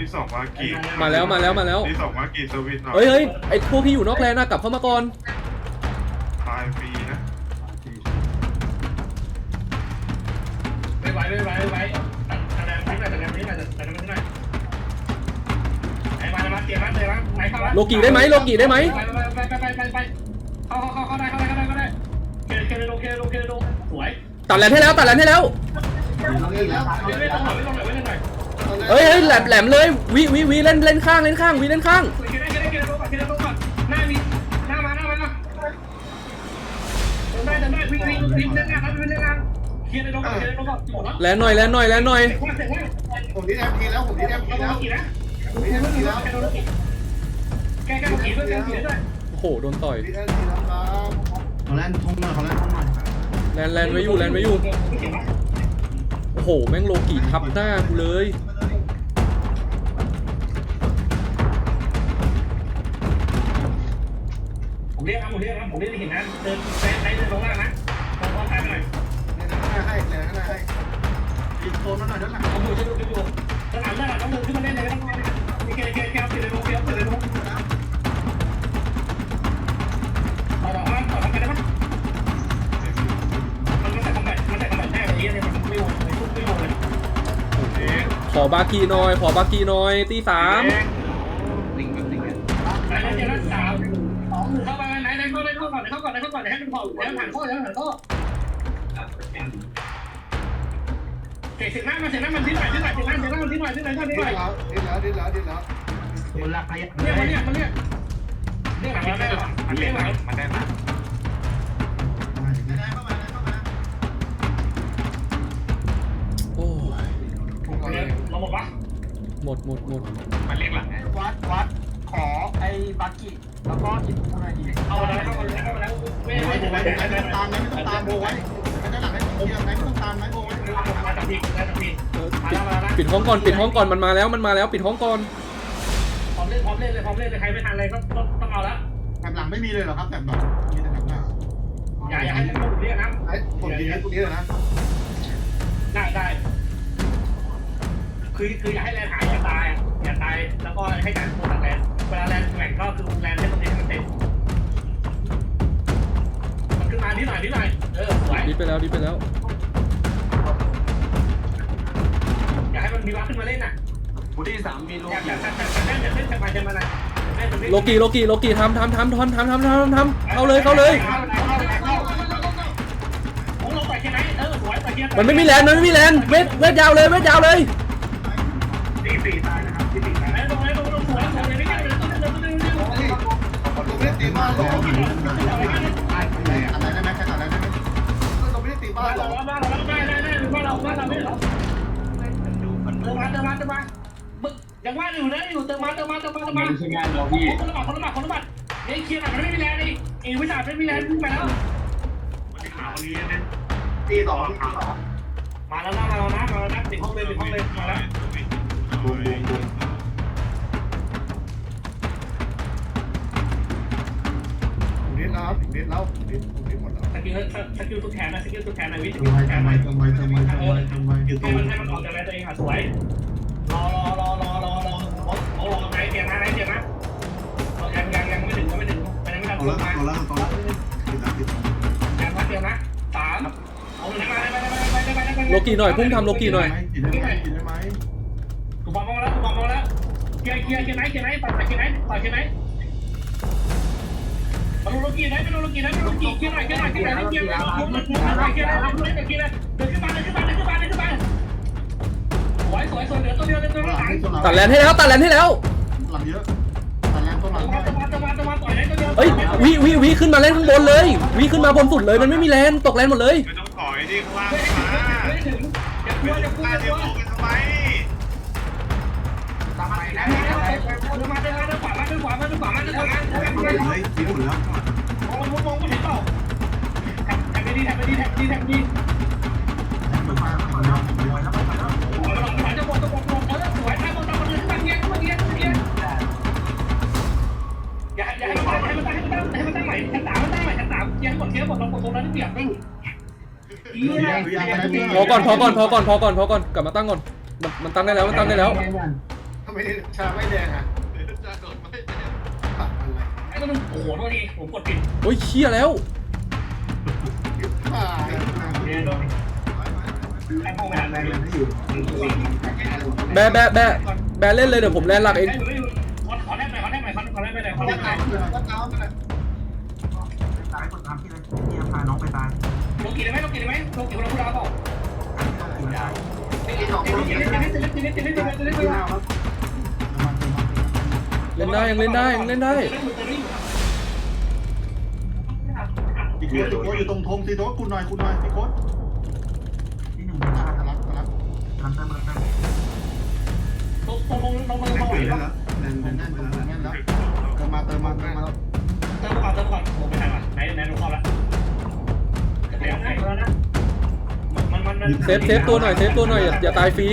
ที่สองมากีมาแล้วมาแล้วมาแล้ว ที่สองมากีสวิตหน่อยเฮ้ยเฮ้ยไอพวกที่อยู่นอกแลนน่ะกลับเข้ามาก่อน ตายฟรีนะไม่ไหวไม่ไหวไม่ไหวแต่แรงไม่ได้แต่แรงไม่ได้แต่แรงไม่ได้ไอ้มามาเตรียมมาเตรียมมาไหนเข้ามาโลกิได้ไหมโลกิได้ไหมไปไปไปไปไปไปเข้าเข้าเข้าได้เข้าได้เข้าได้เข้าได้เคเคโลเคโลเคโลสวยตัดแลนให้แล้วตัดแลนให้แล้ว ไม่ไม่ต้องหน่อยไม่ต้องหน่อ เอ้ยเฮ้ยแหลมแหลมเลยวิวิวิเล่นเล่นข้างเล่นข้างวิเล่นข้างแล้วหน่อยแล้วหน่อยแล้วหน่อยผมนี่แอมพีแล้วผมนี่แอมพีแล้วผมนี่แอมพีแล้วโอ้โหโดนต่อยขอแลนทุ่งหน่อยขอแลนทุ่งหน่อยแลนแลนไว้อยู่แลนไว้อยู่โอ้โหแม่งโลกีทับหน้ากูเลย เรียกนะผมเรียกนะผมเรียกเห็นนะเดินแซงไปเดินลงล่างนะลงล่างไปหน่อยเนี่ยข้างหน้าให้เนี่ยข้างหน้าให้ยิงโซนมาหน่อยด้านหลังผมอยู่จะดูจะดูสนามนั่นแหละต้องเดินขึ้นมาเล่นเลยต้องมาเคเคเคเอาไปเลยลงเคเอาไปเลยลงต่อต่อมาต่อไปได้ไหมมันไม่ใส่คอมแบทมันใส่คอมแบทแน่เลยเนี่ยมันไม่โหดเลยทุกไม่โหดเลยขอบากีหน่อย ขอบากีหน่อยตีสาม เข้าก่อนไหนเข้าก่อนไหนให้มันพอแล้วหันข้อแล้วหันข้อเสียงหน้ามันเสียงหน้ามันทิ้งหน่อยทิ้งหน่อยเสียงหน้าเสียงหน้ามันทิ้งหน่อยทิ้งหน่อยทิ้งหน่อยดิ้นแล้วดิ้นแล้วดิ้นแล้วดิ้นแล้วมันหลักไปเนี่ยมันเนี่ยมันเนี่ยเรียกหลังมันได้หรอมันเรียกหลังมันได้หลังโอ้ยเราบอกว่าหมดหมดหมดมันเรียกหลังไงวัดวัดขอไอ้บักกี้ แล้วก็อินอะไรดีเอาอะไรเข้ามาแล้วเข้ามาแล้วไม่ไม่ไว้ไม่ไม่ไว้ไม่ต้องตามนะไม่ต้องตามโบไว้ไม่ได้หลังให้เทียมไหมไม่ต้องตามไหมโบไว้มาจับพีมาจับพีเออมาปิแล้วมาแล้วดปิดห้องก่อนปิดห้องก่อนมันมาแล้วมันมาแล้วปิดห้องก่อนพร้อมเล่นพร้อมเล่นเลยพร้อมเล่นเลยใครไม่ทันอะไรก็ต้องต้องเอาละแถบหลังไม่มีเลยเหรอครับแถบหลังมีแต่แถบหน้าอย่าอย่าให้มันเรียกนะไอ้ผมยิงให้ตรงนี้เลยนะได้ได้คือคืออย่าให้แรงหายอย่าตายอย่าตายแล้วก็ให้การโคตัดแรง เวลาแรงแหว่งก็คือแรงให้ตรงนี้ให้มันเต็มมันขึ้นมานิดหน่อยนิดหน่อยเออสวยดิบไปแล้วดิบไปแล้ว อย่าให้มันมีวัขึ้นมาเล่นน่ะบูดี้สามมีโลอยากอยากอยากอยากเล่นอยากเล่นจะมาจะมานะเล่นมันไม่โลกิโลกิโลกิทำทำทำทำทำทำทำทำเข้าเลยเข้าเลยของเราไปแค่ไหนเออสวยไปแค่มันไม่มีแลนมันไม่มีแลนเวทเวทยาวเลยเวทยาวเลย สี่สี่ตาย ยังว่าอยู่นะอยู่เติมมาเติมมาเติมมาเติมมาไม่ใช่งานเราพี่คนละบาทคนละบาทคนละบาทไอ้เคลียร์หนักมันไม่มีแรงนี่อีวิชาไม่มีแรงขึ้นไปแล้วมันขาวนี้เนี่ยตีสองตีสองมาแล้วนะมาแล้วนะมาแล้วนะติดห้องเลยติดห้องเลยมาแล้ว บูมบูมบูมผมดิ้นแล้วผมดิ้นแล้วผมดิ้นผมดิ้นหมดแล้วสกิลสกิลทุกแขนนะสกิลทุกแขนนะวิทำไมทำไมทำไมทำไมทำไมทำไมให้มันให้มันออกจากแรงตัวเองอะสวยรอรอรอรอรอรอรอรอไหนเตียงนะไหนเตียงนะยังยังยังไม่ถึงยังไม่ถึงยังไม่ถึงตัวละตัวละตัวละติดตามติดตามยังมาเตียงนะสามเอาไหนมาไปไปไปไปไปไปโลกิหน่อยพุ่งทำโลกิหน่อยกินได้ไหมกินได้ไหมกูบอกมาแล้วกูบอกมาแล้วเกียร์เกียร์เกียร์ไหนเกียร์ไหนต่อเกียร์ไหนต่อเกียร์ไหน มาดูโลกีไหนมาดูโลกีไหนมาดูโลกีเกียร์ไหนเกียร์ไหนเกียร์ไหนเกียร์ไหนเกียร์ไหนเกียร์ไหนเกียร์ไหนเกียร์ไหนเกียร์ไหนเดินขึ้นมาเดินขึ้นมาเดินขึ้นมาเดินขึ้นมาสวยสวยสวยเหลือตัวเดียวเหลือตัวเดียวหลังตัดแลนให้แล้วตัดแลนให้แล้วหลังเยอะตัดแรงตัวหลังตะวันตะวันตะวันต่อยไหนตัวเดียวเอ้ยวิวิวิขึ้นมาเล่นข้างบนเลยวิขึ้นมาบนสุดเลยมันไม่มีแลนตกแลนหมดเลยไม่ต้องถอยดิข้างล่างไม่มาถึงอย่ากลัวอย่ากลัวตาอย่าเดีกยวลัวลงไปทำไม เลยคิวหมดแล้วไปไปแล้วไปแล้วไปแล้วไปแล้วพอก่อนพอก่อนพอก่อนพอก่อนพอก่อนกลับมาตั้งก่อนมันมันตั้งได้แล้วมันตั้งได้แล้ว ทำไมชาไม่แดงอะชาโดน ไรไอ้ตัวนึงโอ้โหโทษทีผมกดผิดโอ้ยเชี่ยแล้วยึดผ่าเนี่ยโดนไอ้ห้องไม่หันเลยแบะแบะแบะแบะเล่นเลยเดี๋ยวผมแลนหลักเองไอ้หนูอยู่ขอขอแลกหน่อยขอแลกหน่อยขอขอแลกหน่อยขอแลกหน่อยก็ตามไปเลยตายกดตามพี่เลยพี่พาน้องไปตายโลกิได้ไหมโลกิได้ไหมโลกิเราพูดเราเปล่ากินได้โลกิได้ไหมจะเล่นจะเล่นจะเล่นจะ เล่นจะเล่นจะเล่นจะเล่นเล่นได้ยังเล่นได้ยังเล่นได้อีกคนอีกคนอยู่ตรงธงสิโต๊ะคุณหน่อยคุณหน่อยพี่โค้ดที่หนึ่งรัตายกรักรักทำได้มาได้ตรงตรงตรงตรงตรงเปลี่ยนแล้วแน่นแน่นแน่นแน่นแล้วเติมมาเติมมาเติมมาเติมก่อนเติมก่อนผมไม่ทันว่ะไหนไหนลงคอละจะไปเอาไหนแล้วนะมันมันมันเซฟเซฟตัวหน่อยเซฟตัวหน่อยอย่าอย่าตายฟรี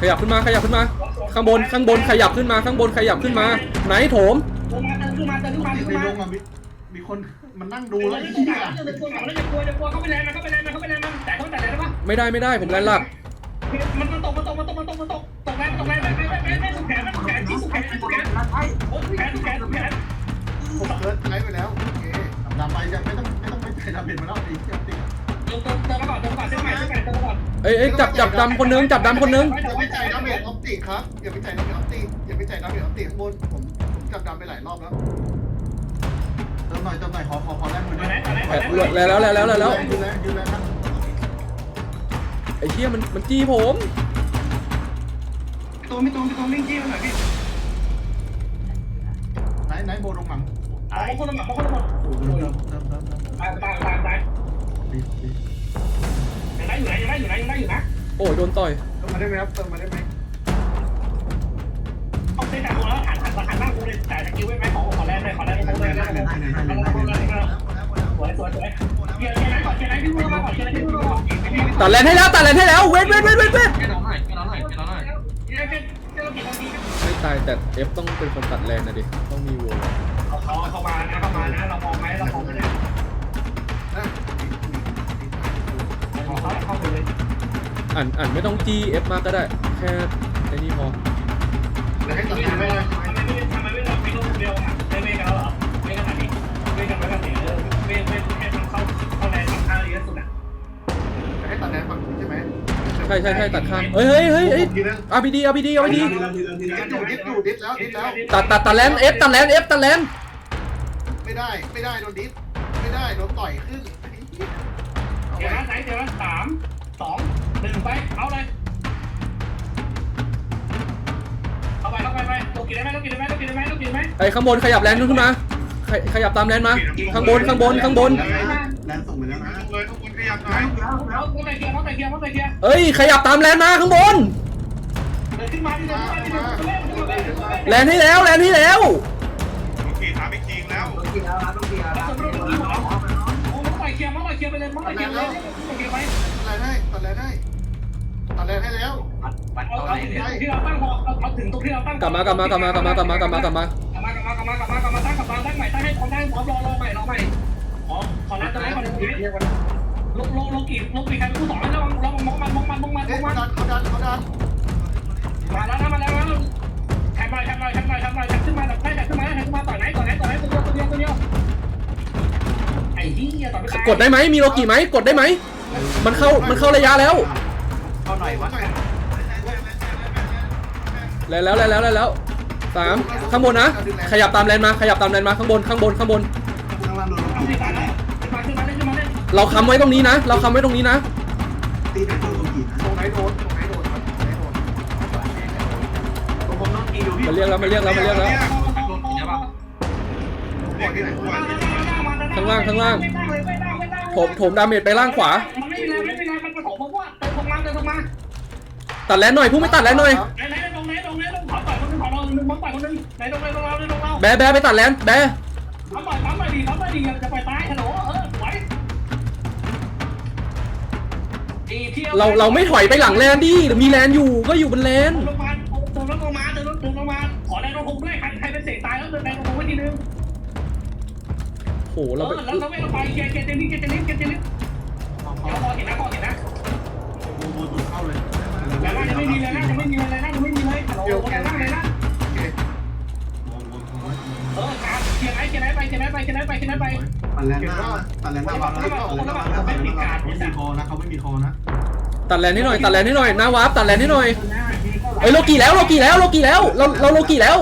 ขยับขึ้นมาขยับขึ้นมา ข้างบนข้างบนขยับขึ้นมาข้างบนขยับขึ้นมา ไหนโถมในโรงอะมีมีคนมันนั่งดูแล้วไอ้เขาไปแรงนะเขาไปแรงนะแต่เขาแต่แรงหี้ยไม่ได้ไม่ได้ผมแลนหลักมันตกมันตกมันตกมันตกมันตกตกแรงตกแรงไปไปไปไปสุขแขนสุขแขนที่สุขแขนสุขแขนโอ้สุขแขนสุ ดำไปจะไม่ต้องไม่ต้องไปใจดำเห็นมาแล้วไอ้เหี้ยติเติมเติมเติมมาก่อนเติมมาก่อนเติมใหม่เติมใหม่เติมก่อนเอ้ยเอ้ยจับจับดำคนนึงจับดำคนนึงอย่าไปจ่ายดาเมจออปติครับอย่าไปจ่ายดาเมจออปติอย่าไปจ่ายดาเมจออปติข้างบนผมผมจับดำไปหลายรอบแล้วเติมหน่อยเติมหน่อยขอขอขอแรงมือมาด้วยไหนมาไหนมาไหนแล้วแล้วแล้วแล้วแล้วแล้วยืนแรงยืนแรงครับไอ้เชี่ยมันมันจี้ผมตัวไม่ตัวไม่ตัวนิ่งจี้มาหน่อยพี่ไหนไหนโบลงหลัง บางคนละหมาบางคนละมาเติมเติมเติมเติมตายตายตายตายยังได้อยู่นะยังได้อยู่นะยังได้อยู่นะโอ้ยโดนต่อยเติมมาได้ไหมครับเติมมาได้ไหมต้องเต้นแต่กูแล้วหันหันหันหน้ากูเลยจ่ายสกิลไว้ไหมขอขอแรงเลยขอแรงเลยขอแรงเลยสวยสวยสวยเกียร์เกียร์ไหนก่อนเกียร์ไหนพี่มือมาก่อนเกียร์ไหนพี่มือมาก่อนตัดแลนให้แล้วตัดแลนให้แล้วเวทเวทเวทเวทเวทเกียร์หน่อยเกียร์หน่อยเกียร์หน่อยเกียร์เกียร์เกียไม่ตายแต่เอฟต้องเป็นคนตัดแลนนะดิต้องมีวัว เขาเขาเขามานะเขามานะเรามองไหมเรามองไหมเนี่ยนะเขาเข้าไปเลยอ่านอ่านไม่ต้องจี้เอฟมากก็ได้ แค่ไอ้นี่พอเดี๋ยวให้ตัดทำไมไปเลยทำไมไม่ทำไมไม่เราไม่ลงเดียวอะไม่ไม่กันแล้วเหรอไม่กันแบบนี้ไม่กันแบบนี้เออไม่ไม่ไม่มันเข้าเข้าในทางท่าเยอะสุดอะให้ตัดแรงฝั่งใช่ไหมใช่ใช่ใช่ตัดข้างเฮ้ยเฮ้ยเฮ้ยเฮ้ยอาร์พีดีอาร์พีดีอาร์พีดีดิดอยู่ดิดอยู่ดิดแล้วดิดแล้วตัดตัดตัดแลนเอฟตัดแลนเอฟตัดแลน ไม่ได้ ไม่ได้โดนดิดไม่ได้โดนต่อยขึ้นเอาเดี๋ยวไว้นะไหนเดี๋ยวนะสามสองหนึ่งไป เอาเลย เอาไปเอาไปไปตัวกินได้ไหมตัวกินได้ไหมตัวกินได้ไหมตัวกินได้ไหมไอ้ข้างบนขยับแลนขึ้นมาขยขยับตามแลนมาข้างบนข้างบนข้างบนแรงส่งไปแล้วนะ เลยทุกคนขยับหน่อยเอาเอาแต่เกียร์เอาแต่เกียร์เอาแต่เกียร์เอ้ยขยับตามแลนมาข้างบน เดินขึ้นมาที่เดินขึ้นมาที่เดินขึ้นมาที่เดินขึ้นมาแลนให้แล้วแลนให้แล้วโอเคถาม อีกทีแล้วต้องกินแล้วต้องกินแล้วโอ้มาต่อยเกียร์มาต่อยเกียร์ไปเลยมาต่อยเกียร์ไปเลยต่อยเกียร์ไปตัดแรงให้ตัดแรงให้ตัดแรงให้แล้วปัดเอาเอาเอาไหนถึงเนี่ยที่เราตั้งพอเอาเอาถึงตรงที่เราตั้งกลับมากลับมากลับมากลับมากลับมากลับมากลับมากลับมากลับมากลับมากลับมากลับมาตั้งกลับมาตั้งใหม่ตั้งให้พร้อมตั้งพร้อมรอรอใหม่รอใหม่ขอขอแล้วตรงนี้ก่อนทีนี้ลงลงลงกี่ลงกี่ใครเป็นผู้สอนแล้วระวังระวังมองมันมองมันมองมันมองมันเขาดันเขาดันเขาดันมาแล้วนะมาแล้วนะ หน่อยแทงหน่อยแทงหน่อยแทงหน่อยแทงขึ้นมาได้แทงขึ้นมาแทงขึ้นมาต่อไหนต่อไหนต่อไหนตัวเดียวตัวเดียวตัวเดียวไอ้ที่ต่อยไม่ตายกดได้ไหมมีโลกิไหมกดได้ไหมมันเข้ามันเข้าระยะแล้วเอาหน่อยวะแลนแล้วแลนแล้วแลนแล้วสามข้างบนนะ ขยับตามแลนมาขยับตามแลนมาข้างบนข้างบนข้างบนเอาขึ้นมาขึ้นมาเล่นขึ้นมาเล่นเราค้ำไว้ตรงนี้นะ เราค้ำไว้ตรงนี้นะตรงไหนโดนตรงไหนโดน มผมต้องกินอยู่พี่มาเรียกแล้วมาเรียกแล้วมาเรียกแล้วเรียกที่ไหนก่อนข้างล่างข้างล่างโถมโถมดาเมจไปล่างขวา มันไม่มีอะไรไม่มีอะไรมันผสมเพราะว่าเติมตรงมาเติมตรงมาตัดแลนหน่อยพุ่งไม่ตัดแลนหน่อยไหนไหนตรงไหนตรงไหนตรงขอต่อยคนนึงขอเราหนึ่งนึงบังไปคนนึงไหนตรงไหนตรงเราในตรงเราแบะแบะไปตัดแลนแบะปั๊มหน่อยปั๊มหน่อยดีปั๊มหน่อยดีอย่าจะปล่อยตายฮัลโหลเออไหวอีที่เราเราไม่ถอยไปหลังแลนดิมีแลนอยู่ก็อยู่บนแลนลง เป็นเสกตายแล้วเดินแรงลงพุงไว้ทีนึงโหเอเราอไปแล้วเราไม่ลงไปเกเกเจลิสเกเจลิสเกเจลิสพอพอเดี๋ยวพอเห็นนะพอเห็นนะบูบูตูเข้าเลยแล้วน่าจะไม่มีเลยนะจะไม่มีเลยนะจะไม่มีเลยฮัลโหลอะไรนะอะไรนะโอเกย์เกย์ไหนเกียร์ไหนไปเกียร์ไหนไปเกียร์ไหนไปเกียร์ไหนไปตันแลนหน้าตันแลนหน้าวังนะตันแลนหน้าวังนะตันแลนหน้าวังไม่มีโคนะเขาไม่มีโคนะตัดแลนให้หน่อยตัดแลนให้หน่อยหน้าวาร์ปตัดแลนให้หน่อยเอ้ยโลกีแล้วโลกีแล้วโลกีแล้วเราเราโลกี้แล้ว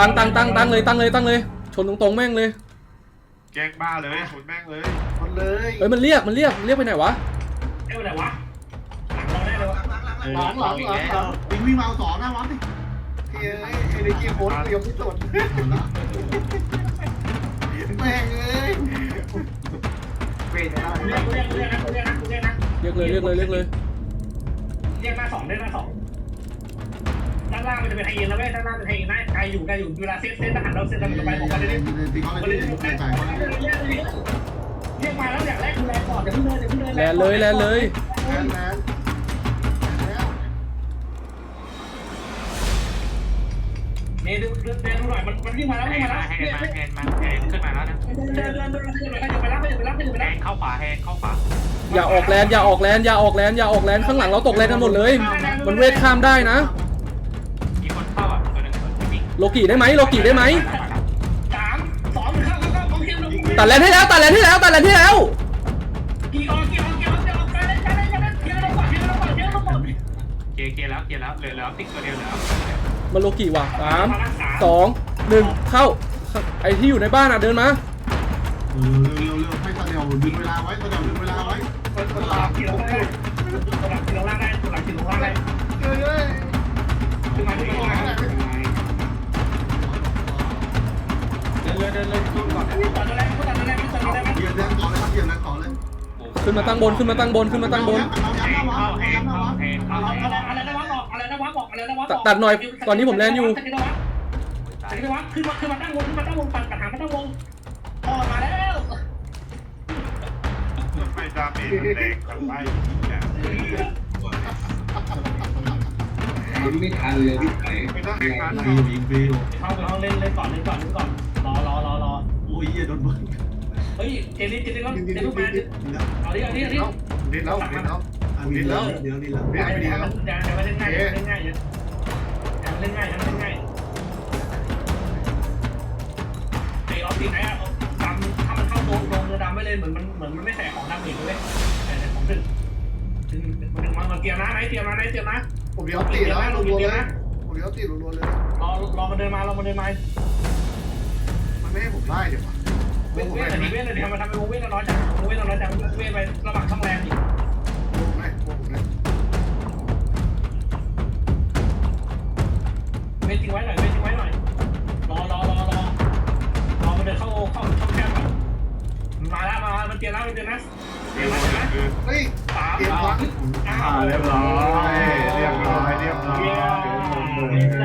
ตั้งตั้งตั้งตั้งเลยตั้งเลยตั้งเลย ชนตรงๆแม่งเลยแกงบ้าเลยชนแม่งเลยหมดเลยเอ้ยมันเรียกมันเรียกเรียกไปไหนวะเอ้ยอะไรวะหลังเราได้เลยวะหลังหลังหลังหลังวิ่งวิ่งมาเอาสองหน้าวัดดิเฮ้ยเอเนจีโค้ดเตรียมที่สุดแม่งเอ้ยเวทนะเรียกเรียกเรียกนะเรียกนะเรียกนะเรียกเลยเรียกเลยเรียกเลยเรียกหน้าสองเรียกหน้าสองด้านล่างมันจะเป็นไฮเอ็นแล้วเว้ยด้านล่างเป็นไฮเอ็นนะไกลอยู่ไกลอยู่เวลาเซตเซตทหารเราเซตเราจะไปของมันเรื่อยตีเขาเลยตีเขาใจเขาเลยเรียกมาแล้วอย่างแรกคือแรงก่อนเดี๋ยวเพิ่งเดินเดี๋ยวเพิ่งเดินแลนเลยแลนเลยแมนแมนแล้วเมย์เดินเดินเดินหน่อยมันมันวิ่งมาแล้ววิ่งมาแล้วแฮเดินนมาแฮนมาแฮนขึ้นมาแล้วนะเดินเดินเดินเดินไปไปแล้วไปแล้วไปแฮแล้วนเข้าขวาแฮนเข้าขวาอย่าออกแลนอย่าออกแลนอย่าออกแลนอย่าออกแลนข้างหลังเราตกแลนกันหมดเลย มันเวทข้ามได้นะ โลกีได้ไหมโลกีได้ไหมสามสองเข้าเข้าเข้าเข้าตัดแลนให้แล้วตัดแลนให้แล้วตัดแลนให้แล้ว กี่ออกกี่ออกกี่ออกกี่ออกกันเลยกันเลยกันเลยเที่ยวลงก่อนเที่ยวลงก่อนเที่ยวลงก่อนเกียร์เกียร์แล้วเกียร์แล้วเหลือเหลือติ๊กตัวเดียวเหลือมันโลกีว่ะสามสองหนึ่งเข้า ไอที่อยู่ในบ้านอะเดินมาเร็วเร็วเร็วให้ตาเดียวดึงเวลาไว้ตาเดียวดึงเวลาไว้คนคนหลังกี่ลงได้คนหลังกี่ลงล่างได้คนหลังกี่ลงล่างได้เฮ้ยเฮ้ยขึ้นมาขึ้นมา เลยเดินเลยต้นก่อนตัดอะไรตัดอะไรตัดอะไรเหยียบแรงต่อเลยครับเหยียบแรงต่อเลยขึ้นมาตั้งบนขึ้นมาตั้งบนขึ้นมาตั้งบนตัดหน้าเข้าวัดแฮนเข้าอะไรนะวะบอกอะไรนะวะบอกอะไรนะวะตัดหน่อยตอนนี้ผมแลนอยู่ตัดอะไรวะขึ้นมาขึ้นมาตั้งวงขึ้นมาตั้งวงตัดกระถางมาตั้งวงออกมาแล้วไม่ดาเมจแรงกันไปไม่ทันเลยพี่ไผ่ไม่ต้องแข่งขันฟิวยิงฟิวเข้าไปห้องเล่นเล่นก่อนเล่นก่อนเล่นก่อน อรอรอรอโอ้ยเหี้ยโดนเบิร์นเฮ้ยเจนี่เจนี่ต้องดิ้นเจดิ้นนี่มาดิ้นดิ้นเอาดิเอาดิเอาดิดิ้นแล้วดิ้นแล้วอันนี้แล้วเดี๋ยวนี้แล้วเดี๋ยวเดี๋ยวมันเดี๋ยวมันเล่นง่ายเล่นง่ายเดี๋ยวเล่นง่ายเล่นง่ายไอออฟติไหนอะดำถ้ามันเข้าโดนโดนเรือดำไม่เลยเหมือนมันเหมือนมันไม่ใส่ของดำอีกเลยแต่ของดึงดึงมันมันเตรียมนะไหนเตรียมนะไหนเตรียมนะผมยอมตีแล้วรัวๆเลยผมยอมตีรัวๆเลยรอรอมันเดินมารอมันเดินมามัน ไม่ให้ผมไล่เดี๋ยวเว้นเว้นอะไรเว้นอะไรทำไมทำไมวงเว้นน้อยจังวงเว้นน้อยจังเว้นไประหว่างช่องแรงอีกผมไล่ผมไล่เว้นทิ้งไว้หน่อยเว้นทิ้งไว้หน่อยรอรอรอรอรอมันเดินเข้าเข้าช่องแคบก่อนมาแล้วมามันเตรียมแล้วมันเตรียมนะเตรียมนะเตรียมนะเฮ้ยสามเตรียมสอวางงอ่าเรียบร้อยเรียบร้อยเรียบร้อย